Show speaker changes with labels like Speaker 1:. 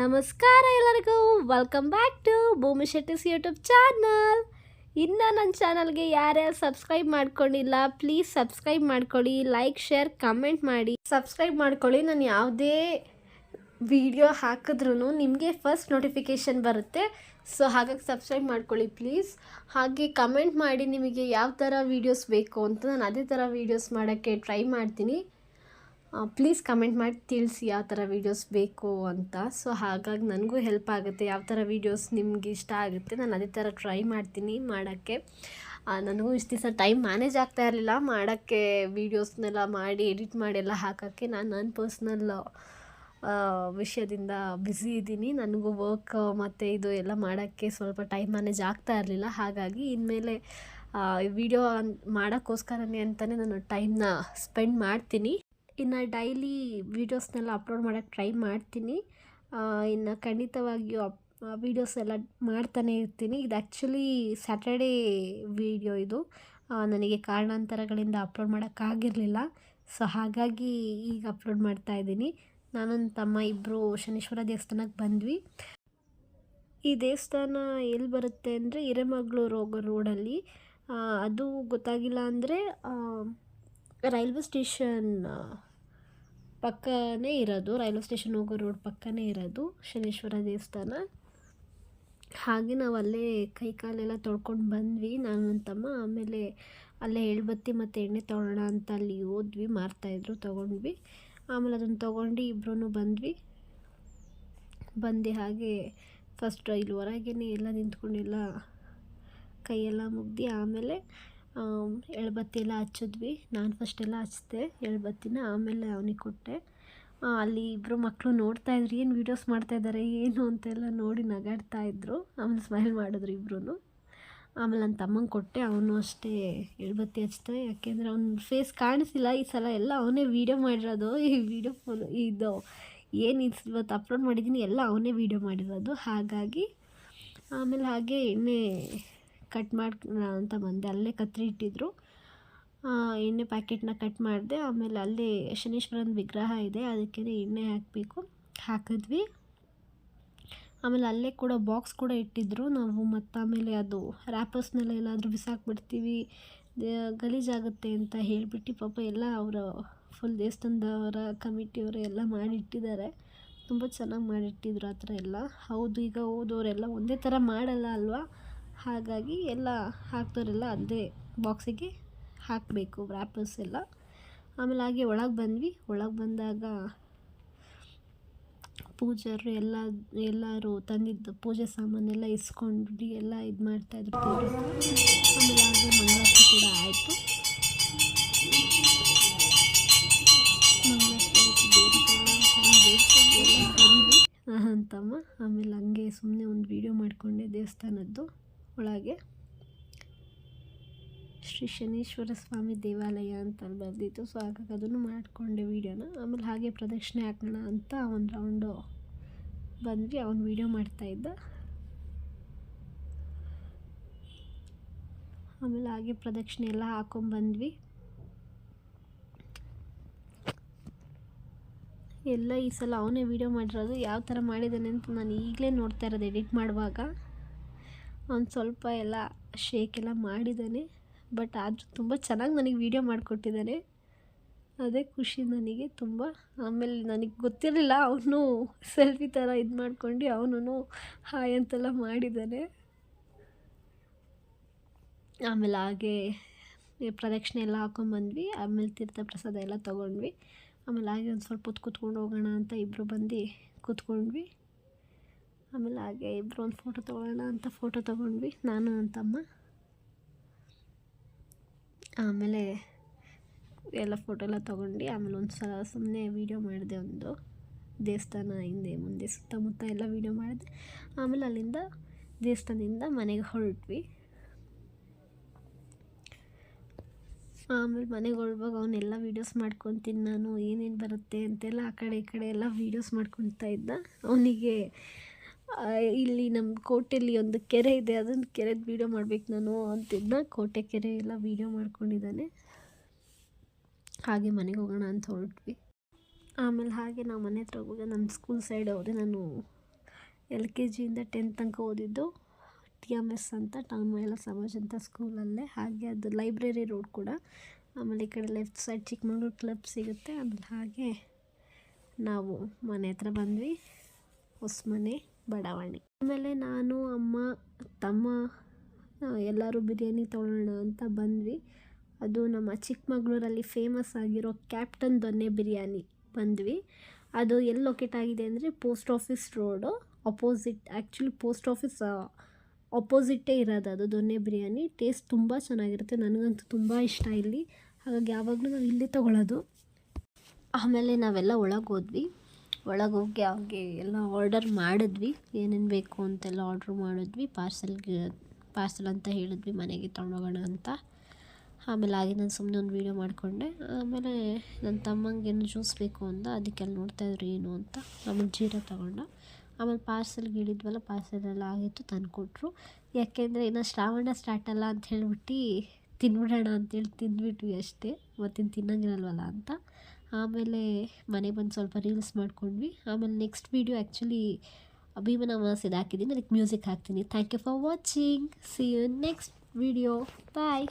Speaker 1: ನಮಸ್ಕಾರ ಎಲ್ಲರಿಗೂ. Welcome back to ಭೂಮಿ ಶೆಟ್ಟಿಸ್ ಯೂಟ್ಯೂಬ್ ಚಾನಲ್ ಇನ್ನು ನನ್ನ ಚಾನಲ್ಗೆ ಯಾರ್ಯಾರು ಸಬ್ಸ್ಕ್ರೈಬ್ ಮಾಡ್ಕೊಂಡಿಲ್ಲ ಪ್ಲೀಸ್ ಸಬ್ಸ್ಕ್ರೈಬ್ ಮಾಡ್ಕೊಳ್ಳಿ ಲೈಕ್ ಶೇರ್ ಕಮೆಂಟ್ ಮಾಡಿ. ಸಬ್ಸ್ಕ್ರೈಬ್ ಮಾಡ್ಕೊಳ್ಳಿ ನಾನು ಯಾವುದೇ ವಿಡಿಯೋ ಹಾಕಿದ್ರೂ ನಿಮಗೆ ಫಸ್ಟ್ ನೋಟಿಫಿಕೇಷನ್ ಬರುತ್ತೆ. ಸೊ ಹಾಗಾಗಿ ಸಬ್ಸ್ಕ್ರೈಬ್ ಮಾಡ್ಕೊಳ್ಳಿ ಪ್ಲೀಸ್ ಹಾಗೆ ಕಮೆಂಟ್ ಮಾಡಿ ನಿಮಗೆ ಯಾವ ಥರ ವೀಡಿಯೋಸ್ ಬೇಕು ಅಂತ ನಾನು ಅದೇ ಥರ ವೀಡಿಯೋಸ್ ಮಾಡೋಕ್ಕೆ ಟ್ರೈ ಮಾಡ್ತೀನಿ. ಪ್ಲೀಸ್ ಕಮೆಂಟ್ ಮಾಡಿ ತಿಳಿಸಿ ಯಾವ ಥರ ವೀಡಿಯೋಸ್ ಬೇಕು ಅಂತ. ಸೊ ಹಾಗಾಗಿ ನನಗೂ ಹೆಲ್ಪ್ ಆಗುತ್ತೆ ಯಾವ ಥರ ವೀಡಿಯೋಸ್ ನಿಮ್ಗೆ ಇಷ್ಟ ಆಗುತ್ತೆ. ನಾನು ಅದೇ ಥರ ಟ್ರೈ ಮಾಡ್ತೀನಿ ಮಾಡೋಕ್ಕೆ. ನನಗೂ ಇಷ್ಟು ದಿವಸ ಟೈಮ್ ಮ್ಯಾನೇಜ್ ಆಗ್ತಾ ಇರಲಿಲ್ಲ. ಮಾಡೋಕ್ಕೆ ವೀಡಿಯೋಸ್ನೆಲ್ಲ ಮಾಡಿ ಎಡಿಟ್ ಮಾಡಿ ಎಲ್ಲ ಹಾಕೋಕ್ಕೆ ನಾನು ನನ್ನ ಪರ್ಸ್ನಲ್ ವಿಷಯದಿಂದ ಬ್ಯುಸಿ ಇದ್ದೀನಿ. ನನಗೂ ವರ್ಕ್ ಮತ್ತು ಇದು ಎಲ್ಲ ಮಾಡೋಕ್ಕೆ ಸ್ವಲ್ಪ ಟೈಮ್ ಮ್ಯಾನೇಜ್ ಆಗ್ತಾ ಇರಲಿಲ್ಲ. ಹಾಗಾಗಿ ಇನ್ಮೇಲೆ ವಿಡಿಯೋ ಮಾಡೋಕ್ಕೋಸ್ಕರನೇ ಅಂತಲೇ ನಾನು ಟೈಮ್ನ ಸ್ಪೆಂಡ್ ಮಾಡ್ತೀನಿ. ಇನ್ನು ಡೈಲಿ ವೀಡಿಯೋಸ್ನೆಲ್ಲ ಅಪ್ಲೋಡ್ ಮಾಡೋಕ್ಕೆ ಟ್ರೈ ಮಾಡ್ತೀನಿ. ಇನ್ನು ಖಂಡಿತವಾಗಿಯೂ ಅಪ್ ವೀಡಿಯೋಸ್ ಎಲ್ಲ ಮಾಡ್ತಾನೆ ಇರ್ತೀನಿ. ಇದು ಆ್ಯಕ್ಚುಲಿ ಸ್ಯಾಟರ್ಡೇ ವೀಡಿಯೋ ಇದು. ನನಗೆ ಕಾರಣಾಂತರಗಳಿಂದ ಅಪ್ಲೋಡ್ ಮಾಡೋಕ್ಕಾಗಿರಲಿಲ್ಲ ಸೊ ಹಾಗಾಗಿ ಈಗ ಅಪ್ಲೋಡ್ ಮಾಡ್ತಾ ಇದ್ದೀನಿ. ನಾನು ತಮ್ಮ ಇಬ್ಬರು ಶನೀಶ್ವರ ದೇವಸ್ಥಾನಕ್ಕೆ ಬಂದ್ವಿ. ಈ ದೇವಸ್ಥಾನ ಎಲ್ಲಿ ಬರುತ್ತೆ ಅಂದರೆ ಹಿರೇಮಗಳೂರು ಹೋಗೋ ರೋಡಲ್ಲಿ ಅದು ಗೊತ್ತಾಗಿಲ್ಲ ಅಂದರೆ ರೈಲ್ವೆ ಸ್ಟೇಷನ್ ಪಕ್ಕನೇ ಇರೋದು. ರೈಲ್ವೆ ಸ್ಟೇಷನ್ ಹೋಗೋ ರೋಡ್ ಪಕ್ಕನೇ ಇರೋದು ಶನೇಶ್ವರ ದೇವಸ್ಥಾನ. ಹಾಗೆ ನಾವು ಅಲ್ಲೇ ಕೈ ಕಾಲೆಲ್ಲ ತೊಳ್ಕೊಂಡು ಬಂದ್ವಿ. ನಾನು ನನ್ನ ತಮ್ಮ ಆಮೇಲೆ ಅಲ್ಲೇ ಎಳ್ಬತ್ತಿ ಮತ್ತು ಎಣ್ಣೆ ತೊಗೊಳ್ಳೋಣ ಅಂತ ಅಲ್ಲಿ ಹೋದ್ವಿ ಮಾರ್ತಾಯಿದ್ರು ತೊಗೊಂಡ್ವಿ. ಆಮೇಲೆ ಅದನ್ನು ತೊಗೊಂಡು ಇಬ್ಬರೂ ಬಂದ್ವಿ. ಬಂದು ಹಾಗೆ ಫಸ್ಟ್ ಇಲ್ಲಿ ಹೊರಗೇನೆ ಎಲ್ಲ ನಿಂತ್ಕೊಂಡೆಲ್ಲ ಕೈಯೆಲ್ಲ ಮುಗ್ದು ಆಮೇಲೆ ಆಮ್, ಎಳ್ಬತ್ತಿ ಎಲ್ಲ ಹಚ್ಚಿದ್ವಿ. ನಾನು ಫಸ್ಟೆಲ್ಲ ಹಚ್ಚಿದೆ, ಎಳ್ಬತ್ತಿನ ಆಮೇಲೆ ಅವನಿಗೆ ಕೊಟ್ಟೆ. ಅಲ್ಲಿ ಇಬ್ಬರು ಮಕ್ಕಳು ನೋಡ್ತಾ ಇದ್ರು, ಏನು ವೀಡಿಯೋಸ್ ಮಾಡ್ತಾ ಇದ್ದಾರೆ ಏನು ಅಂತೆಲ್ಲ ನೋಡಿ ನಗಾಡ್ತಾ ಇದ್ರು. ಆಮೇಲೆ ಸ್ಮೈಲ್ ಮಾಡಿದ್ರು ಇಬ್ಬರೂ ಆಮೇಲೆ ನನ್ನ ತಮ್ಮಂಗೆ ಕೊಟ್ಟೆ, ಅವನು ಅಷ್ಟೇ ಎಳ್ಬತ್ತಿ ಹಚ್ತೆ ಯಾಕೆಂದರೆ ಅವ್ನ ಫೇಸ್ ಕಾಣಿಸಿಲ್ಲ, ಈ ಸಲ ಎಲ್ಲ ಅವನೇ ವೀಡಿಯೋ ಮಾಡಿರೋದು, ಈ ವೀಡಿಯೋ ಫೋನ್ ಇದು, ಏನು ಇವತ್ತು ಅಪ್ಲೋಡ್ ಮಾಡಿದ್ದೀನಿ ಎಲ್ಲ ಅವನೇ ವೀಡಿಯೋ ಮಾಡಿರೋದು. ಹಾಗಾಗಿ, ಆಮೇಲೆ ಹಾಗೆ ಎಣ್ಣೆ ಕಟ್ ಮಾಡೋಣ ಅಂತ ಬಂದೆ. ಅಲ್ಲೇ ಕತ್ರಿ ಇಟ್ಟಿದ್ರು. ಎಣ್ಣೆ ಪ್ಯಾಕೆಟ್ನ ಕಟ್ ಮಾಡಿದೆ. ಆಮೇಲೆ ಅಲ್ಲೇ ಶನೀಶ್ವರನ ವಿಗ್ರಹ ಇದೆ. ಅದಕ್ಕೆ ಎಣ್ಣೆ ಹಾಕಬೇಕು. ಹಾಕಿದ್ವಿ. ಆಮೇಲೆ ಅಲ್ಲೇ ಕೂಡ ಬಾಕ್ಸ್ ಕೂಡ ಇಟ್ಟಿದ್ರು ನಾವು. ಮತ್ತು ಆಮೇಲೆ ಅದು ರ್ಯಾಪರ್ಸ್ನೆಲ್ಲ ಎಲ್ಲಾದರೂ ಬಿಸಾಕ್ಬಿಡ್ತೀವಿ. ಗಲೀಜಾಗುತ್ತೆ ಅಂತ ಹೇಳಿಬಿಟ್ಟು ಪಾಪ ಎಲ್ಲ ಅವರ ಫುಲ್ ದೇವಸ್ಥಾನದವರ ಕಮಿಟಿಯವರು ಎಲ್ಲ ಮಾಡಿಟ್ಟಿದ್ದಾರೆ. ತುಂಬ ಚೆನ್ನಾಗಿ ಮಾಡಿಟ್ಟಿದ್ರು ಆ ಥರ ಎಲ್ಲ. ಹೌದು, ಈಗ ಓದೋರೆಲ್ಲ ಒಂದೇ ಥರ ಮಾಡಲ್ಲ ಅಲ್ವಾ? ಹಾಗಾಗಿ ಎಲ್ಲ ಹಾಕ್ದವರೆಲ್ಲ ಅದೇ ಬಾಕ್ಸಿಗೆ ಹಾಕಬೇಕು ರ್ಯಾಪರ್ಸ್ ಎಲ್ಲ. ಆಮೇಲೆ ಹಾಗೆ ಒಳಗೆ ಬಂದ್ವಿ. ಒಳಗೆ ಬಂದಾಗ ಪೂಜಾರು ಎಲ್ಲ, ಎಲ್ಲರೂ ತಂದಿದ್ದು ಪೂಜೆ ಸಾಮಾನೆಲ್ಲ ಇಸ್ಕೊಂಡು ಎಲ್ಲ ಇದು ಮಾಡ್ತಾಯಿದ್ರು ಪೂಜೆ. ಆಮೇಲೆ ಹಾಗೆ ಮಂಗಳಾರತಿ ಕೂಡ ಆಯಿತು. ಅಂತಮ್ಮ. ಆಮೇಲೆ ಹಂಗೆ ಸುಮ್ಮನೆ ಒಂದು ವೀಡಿಯೋ ಮಾಡಿಕೊಂಡೆ ದೇವಸ್ಥಾನದ್ದು. ಒಳಗೆ ಶ್ರೀ ಶನೀಶ್ವರ ಸ್ವಾಮಿ ದೇವಾಲಯ ಅಂತ ಅಲ್ಲಿ ಬರೆದಿತ್ತು. ಸೊ ಹಾಗಾಗಿ ಅದನ್ನು ಮಾಡಿಕೊಂಡೆ ವೀಡಿಯೋನ. ಆಮೇಲೆ ಹಾಗೆ ಪ್ರದಕ್ಷಿಣೆ ಹಾಕೋಣ ಅಂತ ಒಂದು ರೌಂಡು ಬಂದ್ವಿ. ಅವನು ವೀಡಿಯೋ ಮಾಡ್ತಾಯಿದ್ದ ಆಮೇಲೆ ಹಾಗೆ ಪ್ರದಕ್ಷಿಣೆ ಎಲ್ಲ ಹಾಕೊಂಬಂದ್ವಿ ಎಲ್ಲ ಈ ಸಲ ಅವನೇ ವೀಡಿಯೋ ಮಾಡಿರೋದು. ಯಾವ ಥರ ಮಾಡಿದ್ದಾನೆ ಅಂತ ನಾನು ಈಗಲೇ ನೋಡ್ತಾ ಇರೋದು ಎಡಿಟ್ ಮಾಡುವಾಗ. ಅವ್ನು ಸ್ವಲ್ಪ ಎಲ್ಲ ಶೇಕ್ ಎಲ್ಲ ಮಾಡಿದ್ದಾನೆ. ಬಟ್ ಆದರೂ ತುಂಬ ಚೆನ್ನಾಗಿ ನನಗೆ ವೀಡಿಯೋ ಮಾಡಿಕೊಟ್ಟಿದ್ದಾನೆ. ಅದೇ ಖುಷಿ ನನಗೆ ತುಂಬ. ಆಮೇಲೆ ನನಗೆ ಗೊತ್ತಿರಲಿಲ್ಲ ಅವನು ಸೆಲ್ಫಿ ಥರ ಇದು ಮಾಡ್ಕೊಂಡು ಅವನು ಹಾಯ್ ಅಂತೆಲ್ಲ ಮಾಡಿದ್ದಾನೆ. ಆಮೇಲೆ ಹಾಗೆ ಪ್ರದಕ್ಷಿಣೆ ಎಲ್ಲ ಹಾಕೊಂಬಂದ್ವಿ. ಆಮೇಲೆ ತೀರ್ಥ ಪ್ರಸಾದ ಎಲ್ಲ ತೊಗೊಂಡ್ವಿ. ಆಮೇಲೆ ಹಾಗೆ ಒಂದು ಸ್ವಲ್ಪ ಹೊತ್ತು ಕೂತ್ಕೊಂಡು ಹೋಗೋಣ ಅಂತ ಇಬ್ಬರು ಬಂದು ಕೂತ್ಕೊಂಡ್ವಿ. ಆಮೇಲೆ ಹಾಗೆ ಇಬ್ಬರು ಒಂದು ಫೋಟೋ ತೊಗೊಳ್ಳೋಣ ಅಂತ ಫೋಟೋ ತೊಗೊಂಡ್ವಿ, ನಾನು ನನ್ನ ತಮ್ಮ. ಆಮೇಲೆ ಎಲ್ಲ ಫೋಟೋ ಎಲ್ಲ ತೊಗೊಂಡು ಆಮೇಲೆ ಒಂದು ಸಲ ಸುಮ್ಮನೆ ವೀಡಿಯೋ ಮಾಡಿದೆ ಒಂದು ದೇವಸ್ಥಾನ ಹಿಂದೆ ಮುಂದೆ ಸುತ್ತಮುತ್ತ ಎಲ್ಲ ವೀಡಿಯೋ ಮಾಡಿದೆ. ಆಮೇಲೆ ಅಲ್ಲಿಂದ ದೇವಸ್ಥಾನದಿಂದ ಮನೆಗೆ ಹೊರಟ್ವಿ. ಆಮೇಲೆ ಮನೆಗೆ ಹೊರಡುವಾಗ ಅವನ್ನೆಲ್ಲ ವೀಡಿಯೋಸ್ ಮಾಡ್ಕೊತೀನಿ ನಾನು, ಏನೇನು ಬರುತ್ತೆ ಅಂತೆಲ್ಲ ಆ ಕಡೆ ಈ ಕಡೆ ಎಲ್ಲ ವೀಡಿಯೋಸ್ ಮಾಡ್ಕೊತಾ ಇದ್ದ. ಅವನಿಗೆ ಇಲ್ಲಿ ನಮ್ಮ ಕೋಟೆಯಲ್ಲಿ ಒಂದು ಕೆರೆ ಇದೆ, ಅದನ್ನು ಕೆರೆದು ವೀಡಿಯೋ ಮಾಡ್ಬೇಕು ನಾನು ಅಂತಿದ್ದ ಕೋಟೆ ಕೆರೆ ಎಲ್ಲ ವೀಡಿಯೋ ಮಾಡ್ಕೊಂಡಿದ್ದಾನೆ. ಹಾಗೆ ಮನೆಗೆ ಹೋಗೋಣ ಅಂತ ಹೊರಟ್ವಿ. ಆಮೇಲೆ ಹಾಗೆ ನಾವು ಮನೆ ಹತ್ರ ಹೋಗುವಾಗ ನಮ್ಮ ಸ್ಕೂಲ್ ಸೈಡ್ ಹೋದೆ ನಾನು ಎಲ್ ಕೆ ಜಿಯಿಂದ ಟೆಂತ್ ತನಕ ಓದಿದ್ದು. ಟಿ ಎಂ ಎಸ್ ಅಂತ ಟೌನ್ ಮಹಿಳಾ ಸಮಾಜ ಅಂತ ಸ್ಕೂಲಲ್ಲೇ ಹಾಗೆ ಅದು ಲೈಬ್ರರಿ ರೋಡ್ ಕೂಡ. ಆಮೇಲೆ ಈ ಕಡೆ ಲೆಫ್ಟ್ ಸೈಡ್ ಚಿಕ್ಕಮಗಳೂರು ಕ್ಲಬ್ ಸಿಗುತ್ತೆ. ಆಮೇಲೆ ಹಾಗೆ ನಾವು ಮನೆ ಹತ್ರ ಬಂದ್ವಿ. ಹೊಸ್ಮನೆ. ಬಡಾವಣೆ. ಆಮೇಲೆ ನಾನು, ಅಮ್ಮ, ತಮ್ಮ ಎಲ್ಲರೂ ಬಿರಿಯಾನಿ ತೊಗೊಳ್ಳೋಣ ಅಂತ ಬಂದ್ವಿ. ಅದು ನಮ್ಮ ಚಿಕ್ಕಮಗಳೂರಲ್ಲಿ ಫೇಮಸ್ ಆಗಿರೋ ಕ್ಯಾಪ್ಟನ್ ದೊನ್ನೆ ಬಿರಿಯಾನಿ ಬಂದ್ವಿ. ಅದು ಎಲ್ಲಿ ಲೊಕೇಟ್ ಆಗಿದೆ ಅಂದರೆ post office road opposite actually post office ಅಪೋಸಿಟ್ಟೇ ಇರೋದು ಅದು ದೊನ್ನೆ ಬಿರಿಯಾನಿ. ಟೇಸ್ಟ್ ತುಂಬ ಚೆನ್ನಾಗಿರುತ್ತೆ, ನನಗಂತೂ ತುಂಬ ಇಷ್ಟ ಇಲ್ಲಿ. ಹಾಗಾಗಿ ಯಾವಾಗಲೂ ನಾವು ಇಲ್ಲೇ ತೊಗೊಳ್ಳೋದು. ಆಮೇಲೆ ನಾವೆಲ್ಲ ಒಳಗೆ ಹೋದ್ವಿ. ಒಳಗೆ ಹೋಗಿ ಹಾಗೆ ಎಲ್ಲ ಆರ್ಡರ್ ಮಾಡಿದ್ವಿ. ಏನೇನು ಬೇಕು ಅಂತೆಲ್ಲ ಆರ್ಡ್ರ್ ಮಾಡಿದ್ವಿ. ಪಾರ್ಸೆಲ್ಗೆ, ಪಾರ್ಸೆಲ್ ಅಂತ ಹೇಳಿದ್ವಿ, ಮನೆಗೆ ತೊಗೊಂಡೋಗೋಣ ಅಂತ. ಆಮೇಲೆ ಆಗಿ ನಾನು ಸುಮ್ಮನೆ ಒಂದು ವೀಡಿಯೋ ಮಾಡಿಕೊಂಡೆ. ಆಮೇಲೆ ನನ್ನ ತಮ್ಮಂಗೆ ಏನು ಜ್ಯೂಸ್ ಬೇಕು ಅಂದ, ಅದಕ್ಕೆಲ್ಲ ನೋಡ್ತಾಯಿದ್ರು ಏನು ಅಂತ. ಆಮೇಲೆ ಜೀರಾ ತೊಗೊಂಡ. ಆಮೇಲೆ ಪಾರ್ಸೆಲ್ಗೆ ಹೇಳಿದ್ವಲ್ಲ ಪಾರ್ಸೆಲೆಲ್ಲ ಆಗಿತ್ತು, ತಂದುಕೊಟ್ರು. ಯಾಕೆಂದರೆ ಇನ್ನು ಶ್ರಾವಣ ಸ್ಟಾರ್ಟ್ ಅಲ್ಲ ಅಂತ ಹೇಳ್ಬಿಟ್ಟು, ತಿನ್ಬಿಡೋಣ ಅಂತೇಳಿ ತಿಂದ್ಬಿಟ್ವಿ ಅಷ್ಟೇ. ಮತ್ತಿನ್ನು ತಿನ್ನಂಗಿರಲ್ವಲ್ಲ ಅಂತ. ಆಮೇಲೆ ಮನೆಗೆ ಬಂದು ಸ್ವಲ್ಪ ರೀಲ್ಸ್ ಮಾಡ್ಕೊಂಡ್ವಿ. ಆಮೇಲೆ ನೆಕ್ಸ್ಟ್ ವೀಡಿಯೋ ಆ್ಯಕ್ಚುಲಿ ಭೀಮನ ಅಮಾವಾಸ್ಯದ ಹಾಕಿದ್ದೀನಿ ಅದಕ್ಕೆ ಮ್ಯೂಸಿಕ್ ಹಾಕ್ತೀನಿ. Thank you for watching see you next video bye